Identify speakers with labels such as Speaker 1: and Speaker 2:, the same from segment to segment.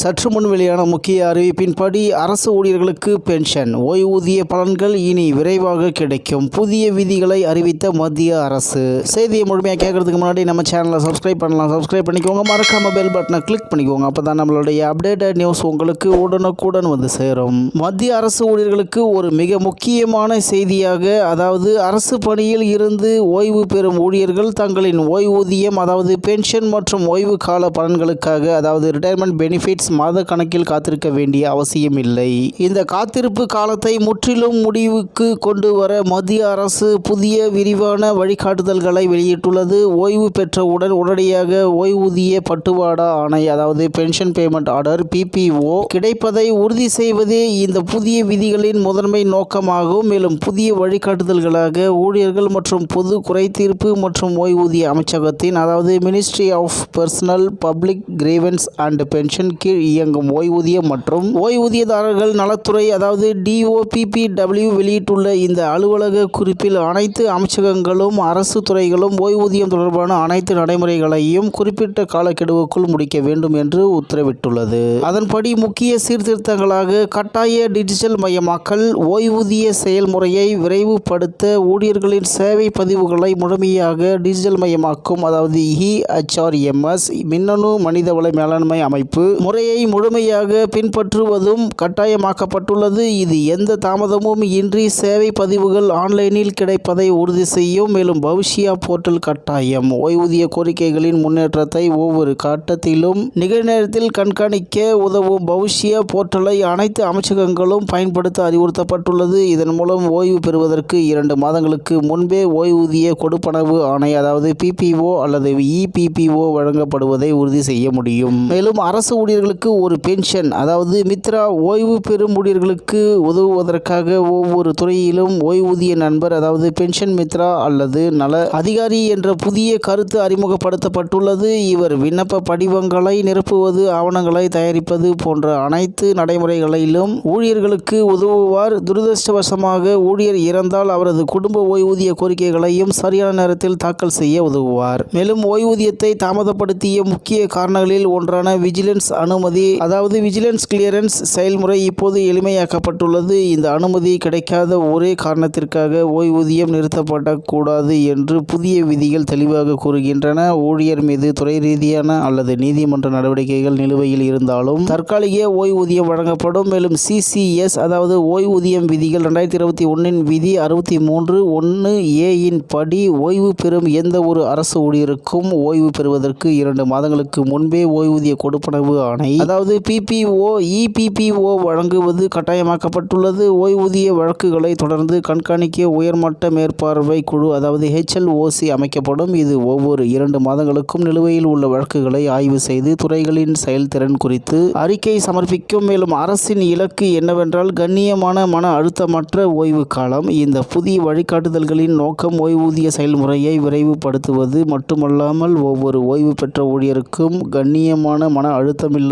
Speaker 1: சற்று முன் வெளியான முக்கிய அறிவிப்பின்படி அரசு ஊழியர்களுக்கு பென்ஷன் ஓய்வூதிய பலன்கள் இனி விரைவாக கிடைக்கும். புதிய விதிகளை அறிவித்த மத்திய அரசு. செய்தியை முழுமையாக கேட்கறதுக்கு முன்னாடி நம்ம சேனலை சப்ஸ்கிரைப் பண்ணலாம். சப்ஸ்கிரைப் பண்ணிக்கோங்க. மறக்காம பெல் பட்டனை கிளிக் பண்ணிக்கோங்க. அப்போ தான் நம்மளுடைய அப்டேட்டட் நியூஸ் உங்களுக்கு உடனுக்குடன் வந்து சேரும். மத்திய அரசு ஊழியர்களுக்கு ஒரு மிக முக்கியமான செய்தியாக அதாவது அரசு பணியில் இருந்து ஓய்வு பெறும் ஊழியர்கள் தங்களின் ஓய்வூதியம் அதாவது பென்ஷன் மற்றும் ஓய்வு கால பலன்களுக்காக அதாவது ரிட்டையர்மெண்ட் பெனிஃபிட்ஸ் மாத கணக்கில் காத்திருக்க வேண்டிய அவசியம் இல்லை இந்த காத்திருப்பு காலத்தை முற்றிலும் முடிவுக்கு கொண்டு வர மத்திய அரசு புதிய விரிவான வழிகாட்டுதல்களை வெளியிட்டுள்ளது. ஓய்வு பெற்றவுடன் உடனடியாக ஓய்வூதிய பட்டுவாடா ஆணை அதாவது பென்ஷன் பேமெண்ட் ஆர்டர் பிபிஓ கிடைப்பதை உறுதி செய்வதே இந்த புதிய விதிகளின் முதன்மை நோக்கமாகும். மேலும் புதிய வழிகாட்டுதல்களாக ஊழியர்கள் மற்றும் பொது குறைதீர்ப்பு மற்றும் ஓய்வூதிய அமைச்சகத்தின் அதாவது ministry of personnel public grievances and pension கீழ் இயங்கும் ஓய்வூதியம் மற்றும் ஓய்வூதியதாரர்கள் நலத்துறை அதாவது டிஓபிபிடபிள்யூ வெளியிட்டுள்ள இந்த அலுவலக குறிப்பில் அனைத்து அமைச்சகங்களும் அரசு துறைகளும் ஓய்வூதியம் தொடர்பான அனைத்து நடைமுறைகளையும் குறிப்பிட்ட காலக்கெடுவுக்குள் முடிக்க வேண்டும் என்று உத்தரவிட்டுள்ளது. அதன்படி முக்கிய சீர்திருத்தங்களாக கட்டாய டிஜிட்டல் மயமாக்கல் ஓய்வூதிய செயல்முறையை விரைவுபடுத்த ஊழியர்களின் சேவை பதிவுகளை முழுமையாக டிஜிட்டல் மயமாக்கும் அதாவது இஹெச்ஆர்எம்எஸ் மின்னணு மனிதவள மேலாண்மை அமைப்பு முறை முறையை முழுமையாக பின்பற்றுவதும் கட்டாயமாக்கப்பட்டுள்ளது. இது எந்த தாமதமும் இன்றி சேவை பதிவுகள் ஆன்லைனில் கிடைப்பதை உறுதி செய்யும். மேலும் பவிஷ்யா போர்ட்டல் கட்டாயம். ஓய்வூதிய கோரிக்கைகளின் முன்னேற்றத்தை ஒவ்வொரு கட்டத்திலும் நிகழ்நேரத்தில் கண்காணிக்க உதவும் பவிஷ்ய போர்ட்டலை அனைத்து அமைச்சகங்களும் பயன்படுத்த அறிவுறுத்தப்பட்டுள்ளது. இதன் மூலம் ஓய்வு பெறுவதற்கு இரண்டு மாதங்களுக்கு முன்பே ஓய்வூதிய கொடுப்பனவு ஆணை அதாவது பிபிஓ அல்லது இபிபிஓ வழங்கப்படுவதை உறுதி செய்ய முடியும். மேலும் அரசு ஊழியர்கள் ஊழியர்களுக்கு ஒரு பென்ஷன் அதாவது மித்ரா ஓய்வு பெறும் ஊழியர்களுக்கு உதவுவதற்காக ஒவ்வொரு துறையிலும் ஓய்வூதிய நண்பர் அதாவது பென்ஷன் மித்ரா அல்லது நல அதிகாரி என்ற புதிய கருத்து அறிமுகப்படுத்தப்பட்டுள்ளது. இவர் விண்ணப்ப படிவங்களை நிரப்புவது ஆவணங்களை தயாரிப்பது போன்ற அனைத்து நடைமுறைகளிலும் ஊழியர்களுக்கு உதவுவார். துரதிருஷ்டவசமாக ஊழியர் இறந்தால் அவரது குடும்ப ஓய்வூதிய கோரிக்கைகளையும் சரியான நேரத்தில் தாக்கல் செய்ய உதவுவார். மேலும் ஓய்வூதியத்தை தாமதப்படுத்திய முக்கிய காரணங்களில் ஒன்றான விஜிலன்ஸ் அணு அனுமதி. அதாவது விஜிலன்ஸ் கிளியரன்ஸ் செயல்முறை இப்போது எளிமையாக்கப்பட்டுள்ளது. இந்த அனுமதி கிடைக்காத ஒரே காரணத்திற்காக ஓய்வூதியம் நிறுத்தப்படக்கூடாது என்று புதிய விதிகள் தெளிவாக கூறுகின்றன. ஊழியர் மீது துறை ரீதியான அல்லது நீதிமன்ற நடவடிக்கைகள் நிலுவையில் இருந்தாலும் தற்காலிக ஓய்வூதியம் வழங்கப்படும். மேலும் சிசிஎஸ் அதாவது ஓய்வூதியம் விதிகள் ரெண்டாயிரத்தி இருபத்தி ஒன்றின் விதி அறுபத்தி மூன்று ஒன்று ஏயின் படி ஓய்வு பெறும் எந்த ஒரு அரசு ஊழியருக்கும் ஓய்வு பெறுவதற்கு இரண்டு மாதங்களுக்கு முன்பே ஓய்வூதிய கொடுப்பனவு ஆணை அதாவது பிபிஓ இபிபிஓ வழங்குவது கட்டாயமாக்கப்பட்டுள்ளது. ஓய்வூதிய வழக்குகளை தொடர்ந்து கண்காணிக்க உயர்மட்ட மேற்பார்வை குழு அதாவது ஹெச்எல்ஓசி அமைக்கப்படும். இது ஒவ்வொரு இரண்டு மாதங்களுக்கும் நிலுவையில் உள்ள வழக்குகளை ஆய்வு செய்து துறைகளின் செயல்திறன் குறித்து அறிக்கை சமர்ப்பிக்கும். மேலும் அரசின் இலக்கு என்னவென்றால் கண்ணியமான மன அழுத்தமற்ற ஓய்வு காலம். இந்த புதிய வழிகாட்டுதல்களின் நோக்கம் ஓய்வூதிய செயல்முறையை விரைவுபடுத்துவது. மட்டுமல்லாமல் ஒவ்வொரு ஓய்வு பெற்ற ஊழியருக்கும் கண்ணியமான மன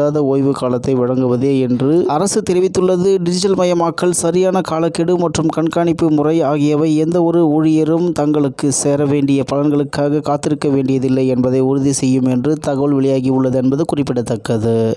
Speaker 1: இல்லாத ஓய்வு காலத்தை வழங்குவதே என்று அரசு தெரிவித்துள்ளது. டிஜிட்டல் மயமாக்கல் சரியான காலக்கெடு மற்றும் கண்காணிப்பு முறை ஆகியவை எந்த ஒரு ஊழியரும் தங்களுக்கு சேர வேண்டிய பலன்களுக்காக காத்திருக்க வேண்டியதில்லை என்பதை உறுதி செய்யும் என்று தகவல் வெளியாகியுள்ளது என்பது குறிப்பிடத்தக்கது.